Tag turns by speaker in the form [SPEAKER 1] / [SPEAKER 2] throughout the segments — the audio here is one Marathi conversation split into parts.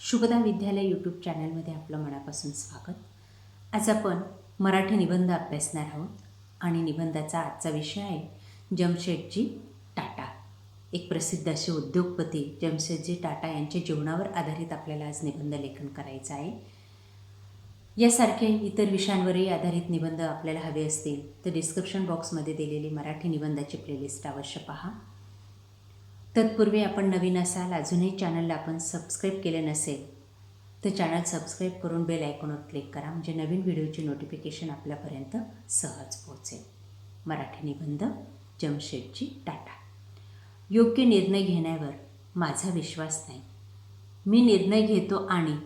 [SPEAKER 1] शुभदा विद्यालय यूट्यूब चॅनलमध्ये आपलं मनापासून स्वागत. आज आपण मराठी निबंध अभ्यासणार आहोत आणि निबंधाचा आजचा विषय आहे जमशेदजी टाटा. एक प्रसिद्ध असे उद्योगपती जमशेदजी टाटा यांच्या जीवनावर आधारित आपल्याला आज निबंध लेखन करायचं आहे. यासारखे इतर विषयांवरही आधारित निबंध आपल्याला हवे असतील तर डिस्क्रिप्शन बॉक्समध्ये दिलेली मराठी निबंधाची प्लेलिस्ट अवश्य पहा. तत्पूर्वी आपण नवीन असाल अजूनही चॅनलला आपण सबस्क्राईब केले नसेल तर चॅनल सबस्क्राईब करून बेल आयकॉनवर क्लिक करा. म्हणजे नवीन व्हिडिओची नोटिफिकेशन आपल्यापर्यंत सहज पोहोचेल. मराठी निबंध जमशेदजी टाटा. योग्य निर्णय घेण्यावर माझा विश्वास नाही. मी निर्णय घेतो आणि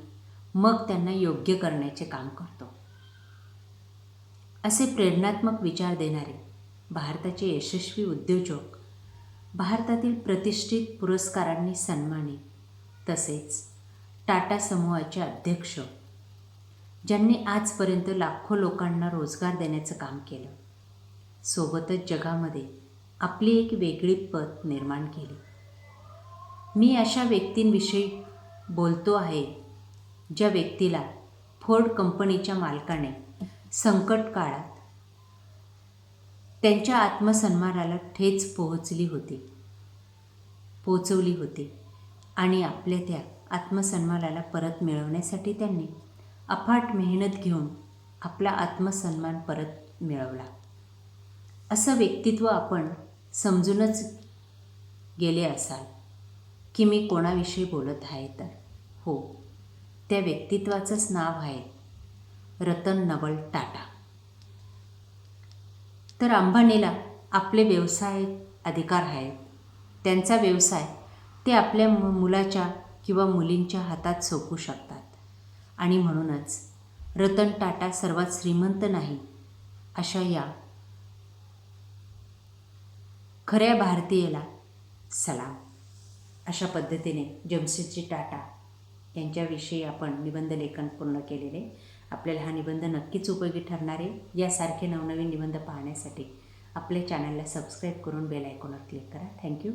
[SPEAKER 1] मग त्यांना योग्य करण्याचे काम करतो. असे प्रेरणात्मक विचार देणारे भारताचे यशस्वी उद्योजक भारतातील प्रतिष्ठित पुरस्कारांनी सन्मानित. तसेच टाटा समूहाचे अध्यक्ष ज्यांनी आजपर्यंत लाखो लोकांना रोजगार देण्याचं काम केलं सोबतच जगामध्ये आपली एक वेगळी पत निर्माण केली. मी अशा व्यक्तींविषयी बोलतो आहे ज्या व्यक्तीला फोर्ड कंपनीच्या मालकाने संकट काळात त्यांच्या आत्मसन्मानाला ठेच पोहोचली होती. पोचवली होती आणि आपल्या त्या आत्मसन्मानाला परत मिळवण्यासाठी त्यांनी अफाट मेहनत घेऊन आपला आत्मसन्मान परत मिळवला. असं व्यक्तित्व आपण समजूनच गेले असाल की मी कोणाविषयी बोलत आहे तर? हो त्या व्यक्तित्वाचंच नाव आहे रतन नवल टाटा. तर अंबानीला आपले व्यवसाय अधिकार आहेत. त्यांचा व्यवसाय ते आपल्या मुलाच्या किंवा मुलींच्या हातात सोपू शकतात. आणि म्हणूनच रतन टाटा सर्वात श्रीमंत नाही अशा या खऱ्या भारतीयला सलाम. अशा पद्धतीने जमशेदजी टाटा यांच्याविषयी आपण निबंध लेखन पूर्ण केलेले. आपल्याला हा निबंध नक्कीच उपयोगी ठरणार आहे. यासारखे नवनवीन निबंध पाहण्यासाठी आपल्या चॅनलला सबस्क्राईब करून बेल आयकॉनवर क्लिक करा. थँक्यू